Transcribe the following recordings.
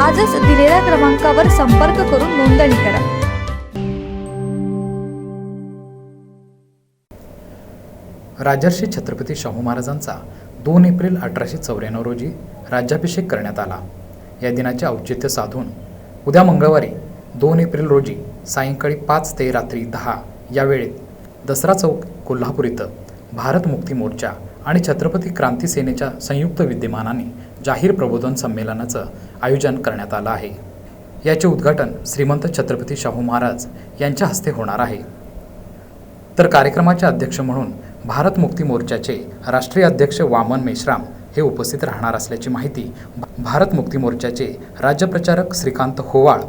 आजच दिलेल्या क्रमांकावर संपर्क करून नोंदणी करा. राजर्षी छत्रपती शाहू महाराजांचा दोन एप्रिल अठराशे चौऱ्याण्णव रोजी राज्याभिषेक करण्यात आला. या दिनाचे औचित्य साधून उद्या मंगळवारी दोन एप्रिल रोजी सायंकाळी पाच ते रात्री दहा या वेळेत दसरा चौक कोल्हापूर इथं भारत मुक्ती मोर्चा आणि छत्रपती क्रांती सेनेच्या संयुक्त विद्यमानाने जाहीर प्रबोधन संमेलनाचं आयोजन करण्यात आलं आहे. याचे उद्घाटन श्रीमंत छत्रपती शाहू महाराज यांच्या हस्ते होणार आहे. तर कार्यक्रमाचे अध्यक्ष म्हणून भारत मुक्ती मोर्चाचे राष्ट्रीय अध्यक्ष वामन मेश्राम हे उपस्थित राहणार असल्याची माहिती भारत मुक्ती मोर्चाचे राज्य प्रचारक श्रीकांत होवाळ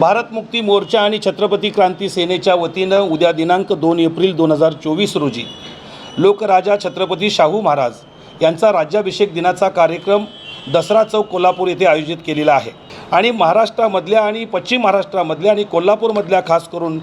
भारत मुक्ती मोर्चा आणि छत्रपती क्रांती सेनेच्या वतीनं उद्या दिनांक दोन एप्रिल दोन हजार चोवीस रोजी लोकराजा छत्रपती शाहू महाराज यांचा राज्याभिषेक दिनाचा कार्यक्रम दसरा चौक कोल्हापूर येथे आयोजित केलेला आहे. आणि महाराष्ट्रामधल्या आणि पश्चिम महाराष्ट्रामधल्या आणि कोल्हापूरमधल्या खास करून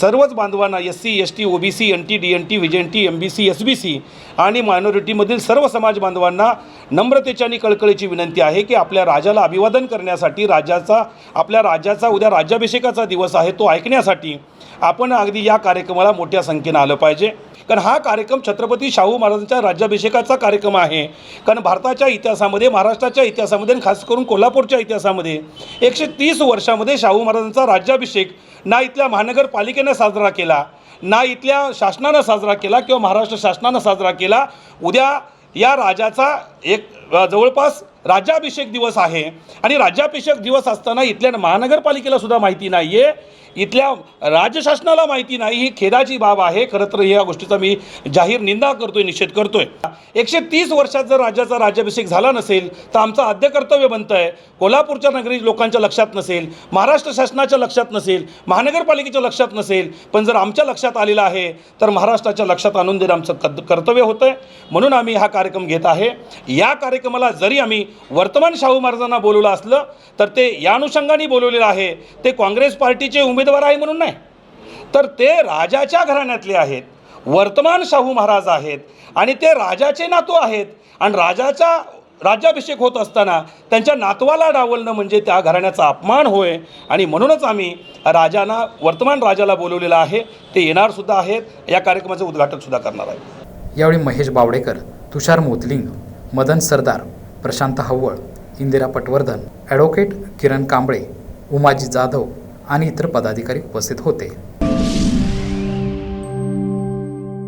सर्वच बांधवांना S C S T O B C N T D N T Vijayan N T M B C S B C आणि मायनॉरिटीमधील सर्व समाज बांधवांना नम्रतेची आणि कळकळीची विनंती आहे की आपल्या राजाला अभिवादन करण्यासाठी राजाचा आपल्या राजाचा उद्या राज्याभिषेकाचा दिवस आहे तो ऐकण्यासाठी आपण अगदी या कार्यक्रमाला मोठ्या संख्येनं आलं पाहिजे. कारण हा कार्यक्रम छत्रपती शाहू महाराजांच्या राज्याभिषेकाचा कार्यक्रम आहे. कारण भारताच्या इतिहासामध्ये महाराष्ट्राच्या इतिहासामध्ये आणि खास करून कोल्हापूरच्या इतिहासामध्ये एकशे तीस वर्षामध्ये शाहू महाराजांचा राज्याभिषेक ना इथल्या महानगरपालिकेनं साजरा केला ना इथल्या शासनानं साजरा केला किंवा महाराष्ट्र शासनानं साजरा केला. उद्या या राजाचा एक जवळपास राज्याभिषेक दिवस आहे. आणि राज्याभिषेक दिवस असताना इथल्या महानगरपालिकेला सुद्धा माहिती नाही आहे इथल्या राज्यशासनाला माहिती नाही. ही खेदाची बाब आहे. खरं तर या गोष्टीचा मी जाहीर निंदा करतोय निषेध करतोय. एकशे तीस वर्षात जर राज्याचा राज्याभिषेक झाला नसेल तर आमचं आद्य कर्तव्य बनतं आहे. कोल्हापूरच्या नगरी लोकांच्या लक्षात नसेल महाराष्ट्र शासनाच्या लक्षात नसेल महानगरपालिकेच्या लक्षात नसेल पण जर आमच्या लक्षात आलेलं आहे तर महाराष्ट्राच्या लक्षात आणून देणं आमचं कर्तव्य होतं आहे म्हणून आम्ही हा कार्यक्रम घेत आहे. या कार्यक्रमाला जरी आम्ही वर्तमान शाहू महाराजांना बोलवलं असलं तर ते या अनुषंगाने बोलवलेलं आहे. ते काँग्रेस पार्टीचे उमेदवार आहे म्हणून नाही. तर ते राजाच्या घराण्यातले आहेत. वर्तमान शाहू महाराज आहेत. आणि ते राजाचे नातू आहेत. आणि राजाचा राज्याभिषेक होत असताना त्यांच्या नातवाला डावलणं म्हणजे त्या घराण्याचा अपमान होय. आणि म्हणूनच आम्ही राजांना वर्तमान राजाला बोलवलेलं आहे. ते येणारसुद्धा आहेत. या कार्यक्रमाचं उद्घाटनसुद्धा करणार आहे. यावेळी महेश बावडेकर तुषार मोतलिंग मदन सरदार प्रशांत हव्वळ इंदिरा पटवर्धन ॲडव्होकेट किरण कांबळे उमाजी जाधव आणि इतर पदाधिकारी उपस्थित होते.